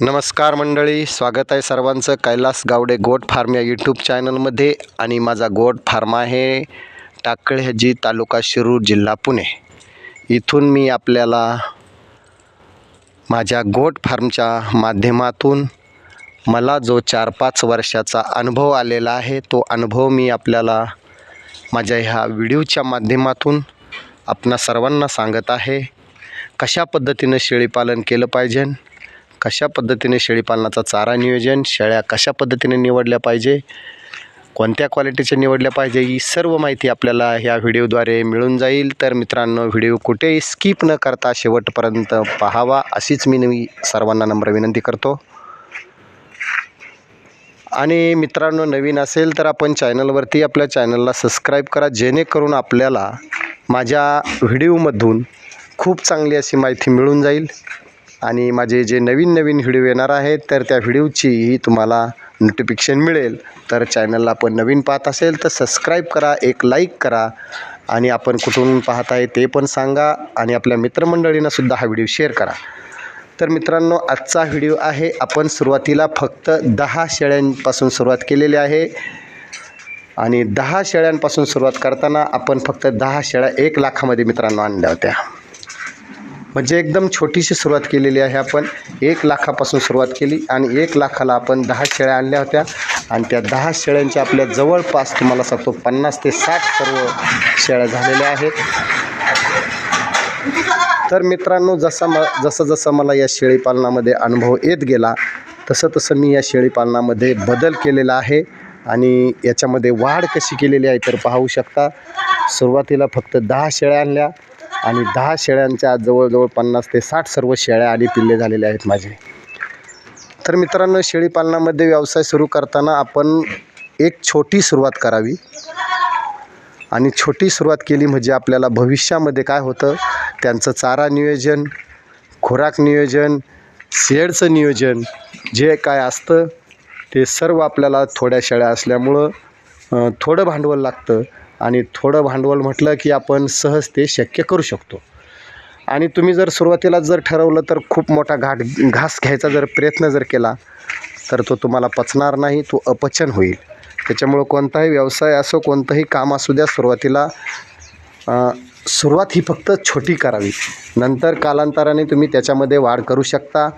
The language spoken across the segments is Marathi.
नमस्कार मंडळी स्वागत आहे सर्वांचं. कैलास गावडे गोट फार्म या यूट्यूब चॅनलमध्ये आणि माझा गोट फार्म आहे टाकळहजी तालुका शिरूर जिल्हा पुणे. इथून मी आपल्याला माझ्या गोट फार्मच्या माध्यमातून मला जो चार पाच वर्षाचा अनुभव आलेला आहे तो अनुभव मी आपल्याला माझ्या ह्या व्हिडिओच्या माध्यमातून आपणा सर्वांना सांगत आहे. कशा पद्धतीनं शेळीपालन केलं पाहिजे? कशा पद्धतीने शेळीपालनाचा चारा नियोजन शेळ्या कशा पद्धतीने निवडल्या पाहिजे कोणत्या क्वालिटीच्या निवडल्या पाहिजे ही सर्व माहिती आपल्याला ह्या व्हिडिओद्वारे मिळून जाईल. तर मित्रांनो व्हिडिओ कुठेही स्किप न करता शेवटपर्यंत पाहावा अशीच मी नवी सर्वांना नम्र विनंती करतो. आणि मित्रांनो नवीन असेल तर आपण चॅनलवरती आपल्या चॅनलला सबस्क्राईब करा जेणेकरून आपल्याला माझ्या व्हिडिओमधून खूप चांगली अशी माहिती मिळून जाईल. आणि माझे जे नवीन नवीन व्हिडिओ येणार आहेत तर त्या व्हिडिओचीही तुम्हाला नोटिफिकेशन मिळेल. तर चॅनलला आपण नवीन पाहत असेल तर सबस्क्राईब करा एक लाईक करा. आणि आपण कुठून पाहत आहे ते पण सांगा. आणि आपल्या मित्रमंडळींना सुद्धा हा व्हिडिओ शेअर करा. तर मित्रांनो आजचा व्हिडिओ आहे आपण सुरुवातीला फक्त दहा शेळ्यांपासून सुरुवात केलेली आहे. आणि दहा शेळ्यांपासून सुरुवात करताना आपण फक्त दहा शेळ्या एक लाखामध्ये मित्रांनो आणल्या होत्या. म्हणजे एकदम छोटीशी सुरुवात केलेली आहे. आपण एक लाखापासून सुरुवात केली आणि एक लाखाला आपण दहा शेळ्या आणल्या होत्या. आणि त्या दहा शेळ्यांच्या आपल्या जवळपास तुम्हाला सांगतो पन्नास ते साठ सर्व शेळ्या झालेल्या आहेत. तर मित्रांनो जसा म जसं जसं मला या शेळीपालनामध्ये अनुभव येत गेला तसं तसं मी या शेळीपालनामध्ये बदल केलेला आहे. आणि याच्यामध्ये वाढ कशी केलेली आहे तर पाहू शकता. सुरुवातीला फक्त दहा शेळ्या आणल्या आणि दहा शेळ्यांच्या आज जवळजवळ पन्नास ते साठ सर्व शेळ्या आणि पिल्ले झालेले आहेत माझे. तर मित्रांनो शेळीपालनामध्ये व्यवसाय सुरू करताना आपण एक छोटी सुरुवात करावी. आणि छोटी सुरुवात केली म्हणजे आपल्याला भविष्यामध्ये काय होतं? त्यांचं चारा नियोजन खुराक नियोजन शेडचं नियोजन जे काय असतं ते सर्व आपल्याला थोड्या शेळ्या असल्यामुळं थोडं भांडवल लागतं. आणि थोडं भांडवल म्हटलं की आपण सहज ते शक्य करू शकतो. आणि तुम्ही जर सुरुवातीला जर ठरवलं तर खूप मोठा घाट घास घ्यायचा जर प्रयत्न जर केला तर तो तुम्हाला पचणार नाही तो अपचन होईल. त्याच्यामुळं कोणताही व्यवसाय असो कोणतंही काम असू द्या सुरुवातीला सुरुवात ही फक्त छोटी करावी. नंतर कालांतराने तुम्ही त्याच्यामध्ये वाढ करू शकता.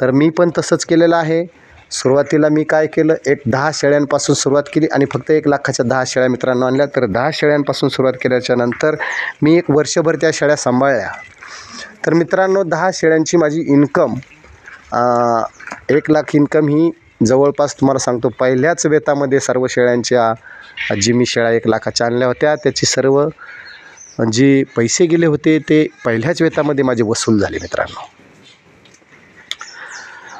तर मी पण तसंच केलेलं आहे. सुरुवातीला मी काय केलं एक दहा शेळ्यांपासून सुरुवात केली आणि फक्त एक लाखाच्या दहा शेळ्या मित्रांनो आणल्या. तर दहा शेळ्यांपासून सुरुवात केल्याच्यानंतर मी एक वर्षभर त्या शेळ्या सांभाळल्या. तर मित्रांनो दहा शेळ्यांची माझी इन्कम एक लाख इन्कम ही जवळपास तुम्हाला सांगतो पहिल्याच वेतामध्ये सर्व शेळ्यांच्या जी मी शेळ्या एक लाखाच्या आणल्या होत्या त्याची सर्व जी पैसे गेले होते ते पहिल्याच वेतामध्ये माझे वसूल झाले मित्रांनो.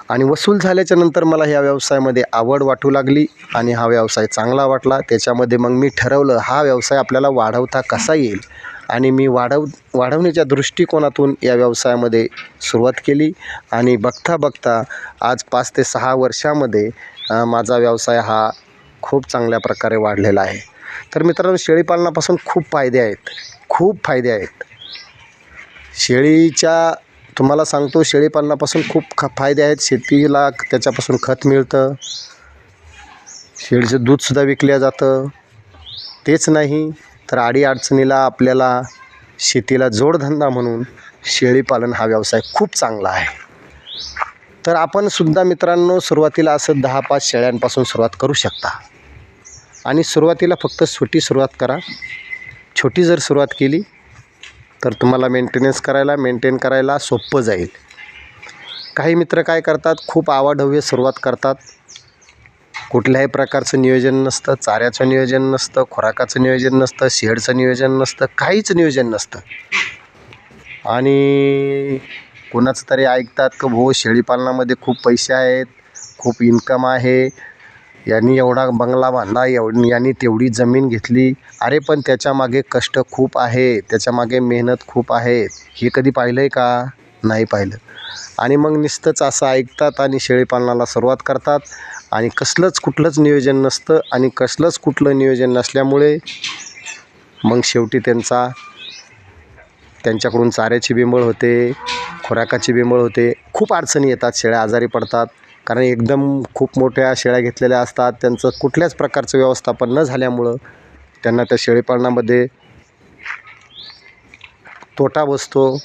आणि वसूल झाल्याच्यानंतर मला ह्या व्यवसायामध्ये आवड वाटू लागली आणि हा व्यवसाय चांगला वाटला. त्याच्यामध्ये मग मी ठरवलं हा व्यवसाय आपल्याला वाढवता कसा येईल? आणि मी वाढव वाढवण्याच्या दृष्टिकोनातून या व्यवसायामध्ये सुरुवात केली आणि बघता बघता आज पाच ते सहा वर्षामध्ये माझा व्यवसाय हा खूप चांगल्या प्रकारे वाढलेला आहे. तर मित्रांनो शेळीपालनापासून खूप फायदे आहेत. खूप फायदे आहेत. शेळीच्या तुम्हाला सांगतो शेळीपालनापासून खूप ख फायदे आहेत. शेतीला त्याच्यापासून खत मिळतं. शेळीचं दूधसुद्धा विकलं जातं. तेच नाही तर अडीअडचणीला आपल्याला शेतीला जोडधंदा म्हणून शेळीपालन हा व्यवसाय खूप चांगला आहे. तर आपण सुद्धा मित्रांनो सुरुवातीला असं दहा पाच शेळ्यांपासून सुरुवात करू शकता. आणि सुरुवातीला फक्त छोटी सुरुवात करा. छोटी जर सुरुवात केली तर तुम्हाला मेंटेनन्स करायला मेंटेन करायला सोपं जाईल. काही मित्र काय करतात खूप आवाढव्य सुरुवात करतात. कुठल्याही प्रकारचं नियोजन नसतं चाऱ्याचं नियोजन नसतं खुराकाचं नियोजन नसतं शेडचं नियोजन नसतं काहीच नियोजन नसतं. आणि कोणाचं तरी ऐकतात का भाऊ शेळीपालनामध्ये खूप पैसे आहेत खूप इन्कम आहे यांनी एवढा बंगला बांधला एव यांनी तेवढी जमीन घेतली. अरे पण त्याच्यामागे कष्ट खूप आहे. त्याच्यामागे मेहनत खूप आहे. हे कधी पाहिलं आहे का? नाही पाहिलं. आणि मग नुसतंच असं ऐकतात आणि शेळीपालनाला सुरुवात करतात. आणि कसलंच कुठलंच नियोजन नसतं आणि कसलंच कुठलं नियोजन नसल्यामुळे मग शेवटी त्यांचा त्यांच्याकडून चाऱ्याची बिंबळ होते खुराकाची बिंबळ होते. खूप अडचणी येतात शेळ्या आजारी पडतात. कारण एकदम खूप मोठ्या शेळ्या घेतलेल्या असतात. त्यांचं कुठल्याच प्रकारचं व्यवस्थापन न झाल्यामुळं त्यांना त्या शेळीपालनामध्ये तोटा बसतो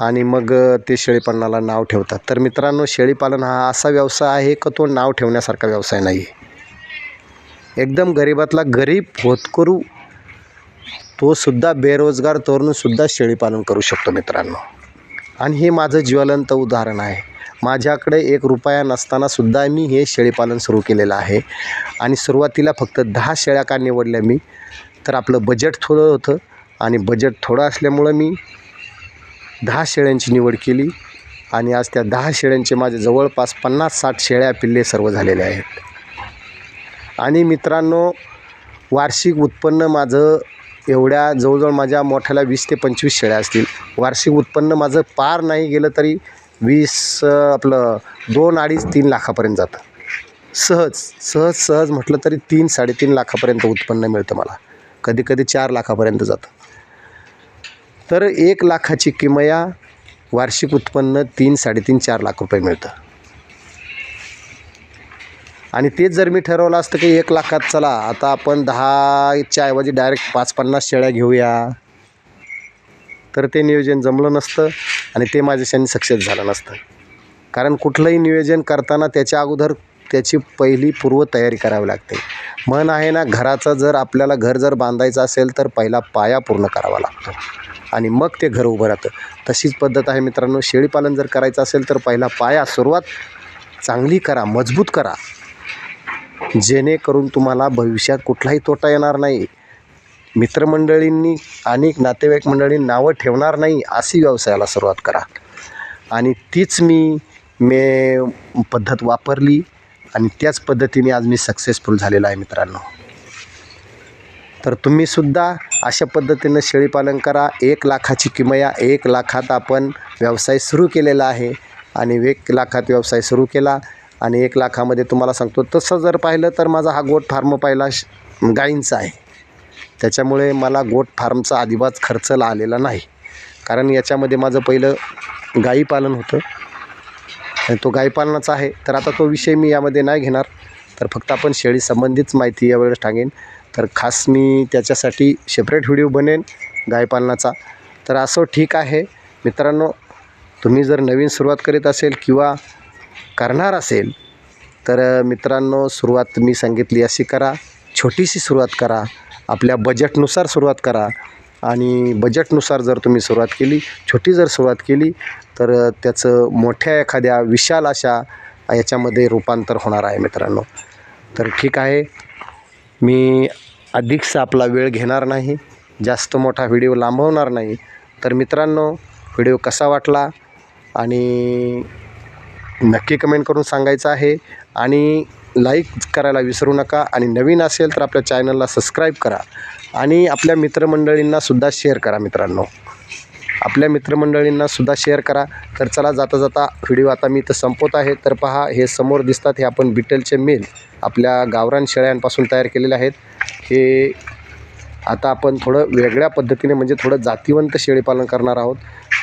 आणि मग ते शेळीपालनाला नाव ठेवतात. तर मित्रांनो शेळीपालन हा असा व्यवसाय आहे का तो नाव ठेवण्यासारखा व्यवसाय नाही. आहे एकदम गरिबातला गरीब होतकरू तो सुद्धा बेरोजगार तरुणसुद्धा शेळीपालन करू शकतो मित्रांनो. आणि हे माझं ज्वलंत उदाहरण आहे. माझ्याकडे एक रुपया नसतानासुद्धा मी हे शेळीपालन सुरू केलेलं आहे. आणि सुरुवातीला फक्त दहा शेळ्या का निवडल्या मी तर आपलं बजेट थोडं होतं. आणि बजेट थोडं असल्यामुळं मी दहा शेळ्यांची निवड केली. आणि आज त्या दहा शेळ्यांचे माझे जवळपास पन्नास साठ शेळ्या पिल्ले सर्व झालेले आहेत. आणि मित्रांनो वार्षिक उत्पन्न माझं एवढ्या जवळजवळ माझ्या मोठ्याला वीस ते पंचवीस शेळ्या असतील. वार्षिक उत्पन्न माझं पार नाही गेलं तरी वीस आपलं दोन अडीच तीन लाखापर्यंत जातं. सहज सहज सहज म्हटलं तरी तीन साडेतीन लाखापर्यंत उत्पन्न मिळतं मला. कधी कधी चार लाखापर्यंत जातं. तर एक लाखाची किमया वार्षिक उत्पन्न तीन साडेतीन चार लाख रुपये मिळतं. आणि तेच जर मी ठरवलं असतं की एक लाखात चला आता आपण दहाच्या ऐवजी डायरेक्ट पाच पन्नास शेळ्या घेऊया. तर ते नियोजन जमलं नसतं आणि ते माझ्याशाने सक्सेस झालं नसतं. कारण कुठलंही नियोजन करताना त्याच्या अगोदर त्याची पहिली पूर्वतयारी करावी लागते. मन आहे ना घराचं जर आपल्याला घर जर बांधायचं असेल तर पहिला पाया पूर्ण करावा लागतो. आणि मग ते घर उभं राहतं. तशीच पद्धत आहे मित्रांनो शेळीपालन जर करायचं असेल तर पहिला पाया सुरुवात चांगली करा मजबूत करा. जेणेकरून तुम्हाला भविष्यात कुठलाही तोटा येणार नाही. मित्रमंडळींनी अनेक नातेवाईक मंडळींनी नावं ठेवणार नाही अशी व्यवसायाला सुरुवात करा. आणि तीच मी मे पद्धत वापरली आणि त्याच पद्धतीने आज मी सक्सेसफुल झालेलो आहे मित्रांनो. तर तुम्हीसुद्धा अशा पद्धतीनं शेळीपालन करा. एक लाखाची किमया एक लाखात आपण व्यवसाय सुरू केलेला आहे आणि एक लाखात व्यवसाय सुरू केला आणि एक लाखामध्ये तुम्हाला सांगतो तसं जर पाहिलं तर माझा हा गोट फार्म पाहिला श गाईंचा आहे. त्याच्यामुळे मला गोट फार्मचा अजिबात खर्च आलेला नाही. कारण याच्यामध्ये माझं पहिलं गाईपालन होतं. आणि तो गाईपालनाचा आहे. तर आता तो विषय मी यामध्ये नाही घेणार. तर फक्त आपण शेळी संबंधीच माहिती यावेळेस सांगेन. तर खास मी त्याच्यासाठी सेपरेट व्हिडिओ बनेन गायपालनाचा तर असं ठीक आहे. मित्रांनो तुम्ही जर नवीन सुरुवात करीत असेल किंवा करणार असेल तर मित्रांनो सुरुवात मी सांगितली अशी करा. छोटीशी सुरुवात करा. आपल्या बजेटनुसार सुरुवात करा. आणि बजेटनुसार जर तुम्ही सुरुवात केली छोटी जर सुरुवात केली तर त्याचं मोठ्या एखाद्या विशाल अशा याच्यामध्ये रूपांतर होणार आहे मित्रांनो. तर ठीक आहे. मी अधिकसा आपला वेळ घेणार नाही जास्त मोठा व्हिडिओ लांबवणार नाही. तर मित्रांनो व्हिडिओ कसा वाटला? आणि नक्की कमेंट करून सांगायचं आहे. आणि लाईक करायला विसरू नका आणि नवीन असेल तर आपल्या चॅनलला सबस्क्राईब करा आणि आपल्या मित्रमंडळींनासुद्धा शेअर करा मित्रांनो. आपल्या मित्रमंडळींनासुद्धा शेअर करा. तर चला जाता जाता व्हिडिओ आता मी इथं संपवत आहे. तर पहा हे समोर दिसतात हे आपण बिटलचे मेल. आपल्या गावरान शेळ्यांपासून तयार केलेले आहेत. हे आता आपण थोडं वेगळ्या पद्धतीने म्हणजे थोडं जातीवंत शेळीपालन करणार आहोत.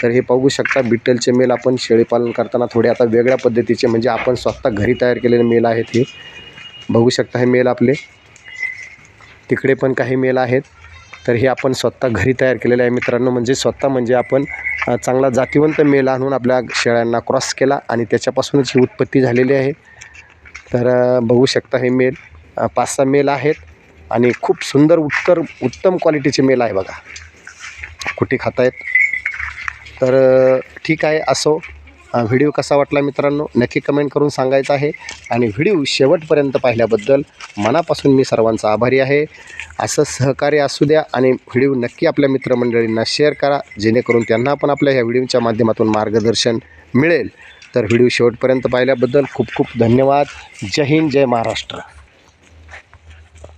तर हे पाहू शकता बिट्टलचे मेल आपण शेळीपालन करताना थोडे आता वेगळ्या पद्धतीचे म्हणजे आपण स्वतः घरी तयार केलेले मेल आहेत हे. बघू शकता हे मेल आपले. तिकडे पण काही मेल आहेत. तर हे आपण स्वतः घरी तयार केलेले आहे मित्रांनो. म्हणजे स्वतः म्हणजे आपण चांगला जातीवंत मेल आणून आपल्या शेळ्यांना क्रॉस केला आणि त्याच्यापासूनच ही उत्पत्ती झालेली आहे. तर बघू शकता हे मेल पाच सहा मेल आहेत. आणि खूप सुंदर उत्तर उत्तम क्वालिटीचे मेल आहे बघा. कुठे खातायत? तर ठीक आहे असो. व्हिडिओ कसा वाटला मित्रांनो? नक्की कमेंट करून सांगायचं आहे. आणि व्हिडिओ शेवटपर्यंत पाहिल्याबद्दल मनापासून मी सर्वांचा आभारी आहे. असं सहकार्य असू द्या आणि व्हिडिओ नक्की आपल्या मित्रमंडळींना शेअर करा. जेणेकरून त्यांना पण आपल्या ह्या व्हिडिओच्या माध्यमातून मार्गदर्शन मिळेल. तर व्हिडिओ शेवटपर्यंत पाहिल्याबद्दल खूप खूप धन्यवाद. जय हिंद जय महाराष्ट्र.